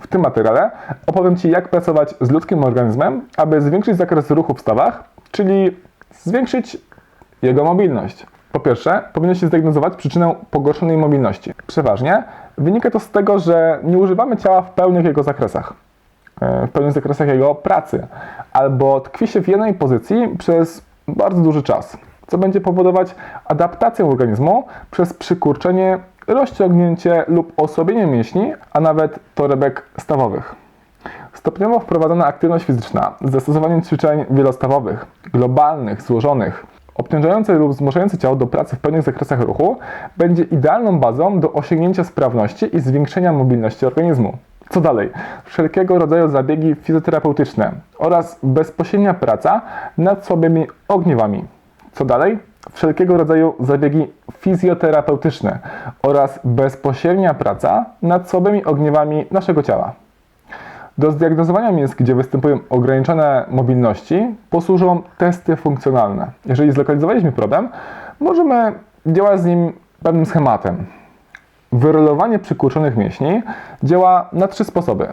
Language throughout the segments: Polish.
W tym materiale opowiem Ci, jak pracować z ludzkim organizmem, aby zwiększyć zakres ruchu w stawach, czyli zwiększyć jego mobilność. Po pierwsze, powinno się zdiagnozować przyczynę pogorszonej mobilności. Przeważnie wynika to z tego, że nie używamy ciała w pełnych jego zakresach, e, w pełnych zakresach jego pracy, albo tkwi się w jednej pozycji przez bardzo duży czas, co będzie powodować adaptację organizmu przez przykurczenie, rozciągnięcie lub osłabienie mięśni, a nawet torebek stawowych. Stopniowo wprowadzona aktywność fizyczna z zastosowaniem ćwiczeń wielostawowych, globalnych, złożonych, obciążające lub zmuszające ciało do pracy w pełnych zakresach ruchu będzie idealną bazą do osiągnięcia sprawności i zwiększenia mobilności organizmu. Co dalej? Wszelkiego rodzaju zabiegi fizjoterapeutyczne oraz bezpośrednia praca nad słabymi ogniwami. Co dalej? Wszelkiego rodzaju zabiegi fizjoterapeutyczne oraz bezpośrednia praca nad słabymi ogniwami naszego ciała. Do zdiagnozowania miejsc, gdzie występują ograniczone mobilności, posłużą testy funkcjonalne. Jeżeli zlokalizowaliśmy problem, możemy działać z nim pewnym schematem. Wyrolowanie przykurczonych mięśni działa na trzy sposoby.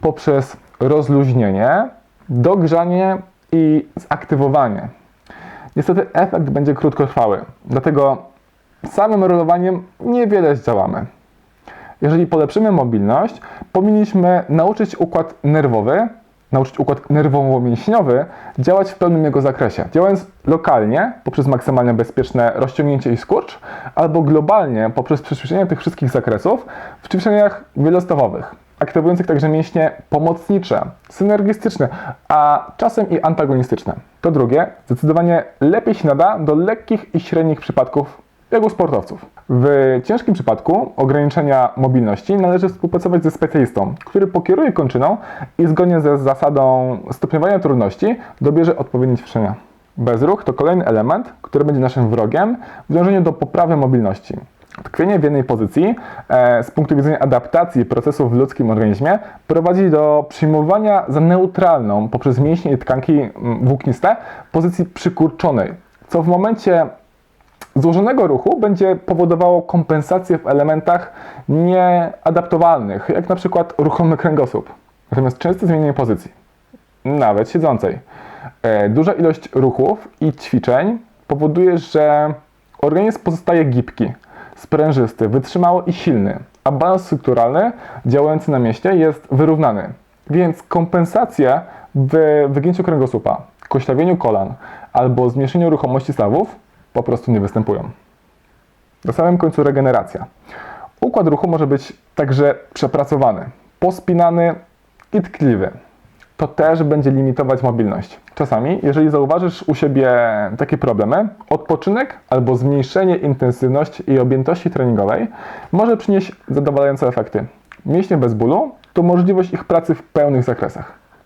Poprzez rozluźnienie, dogrzanie i zaktywowanie. Niestety efekt będzie krótkotrwały, dlatego samym rolowaniem niewiele zdziałamy. Jeżeli polepszymy mobilność, powinniśmy nauczyć układ nerwowy, nauczyć układ nerwowo-mięśniowy działać w pełnym jego zakresie. Działając lokalnie poprzez maksymalnie bezpieczne rozciągnięcie i skurcz, albo globalnie poprzez przyspieszenie tych wszystkich zakresów w ćwiczeniach wielostawowych, aktywujących także mięśnie pomocnicze, synergistyczne, a czasem i antagonistyczne. To drugie, zdecydowanie lepiej się nada do lekkich i średnich przypadków jak u sportowców. W ciężkim przypadku ograniczenia mobilności należy współpracować ze specjalistą, który pokieruje kończyną i zgodnie ze zasadą stopniowania trudności dobierze odpowiednie ćwiczenia. Bezruch to kolejny element, który będzie naszym wrogiem w dążeniu do poprawy mobilności. Tkwienie w jednej pozycji e, z punktu widzenia adaptacji procesów w ludzkim organizmie prowadzi do przyjmowania za neutralną poprzez mięśnie i tkanki mm, włókniste pozycji przykurczonej, co w momencie złożonego ruchu będzie powodowało kompensację w elementach nieadaptowalnych, jak na przykład ruchomy kręgosłup, natomiast częste zmienienie pozycji, nawet siedzącej. E, Duża ilość ruchów i ćwiczeń powoduje, że organizm pozostaje gibki, sprężysty, wytrzymały i silny, a balans strukturalny działający na mieście jest wyrównany. Więc kompensacje w wygięciu kręgosłupa, koślawieniu kolan albo zmniejszeniu ruchomości stawów po prostu nie występują. Na samym końcu regeneracja. Układ ruchu może być także przepracowany, pospinany i tkliwy. To też będzie limitować mobilność. Czasami, jeżeli zauważysz u siebie takie problemy, odpoczynek albo zmniejszenie intensywności i objętości treningowej może przynieść zadowalające efekty. Mięśnie bez bólu to możliwość ich pracy w pełnych zakresach.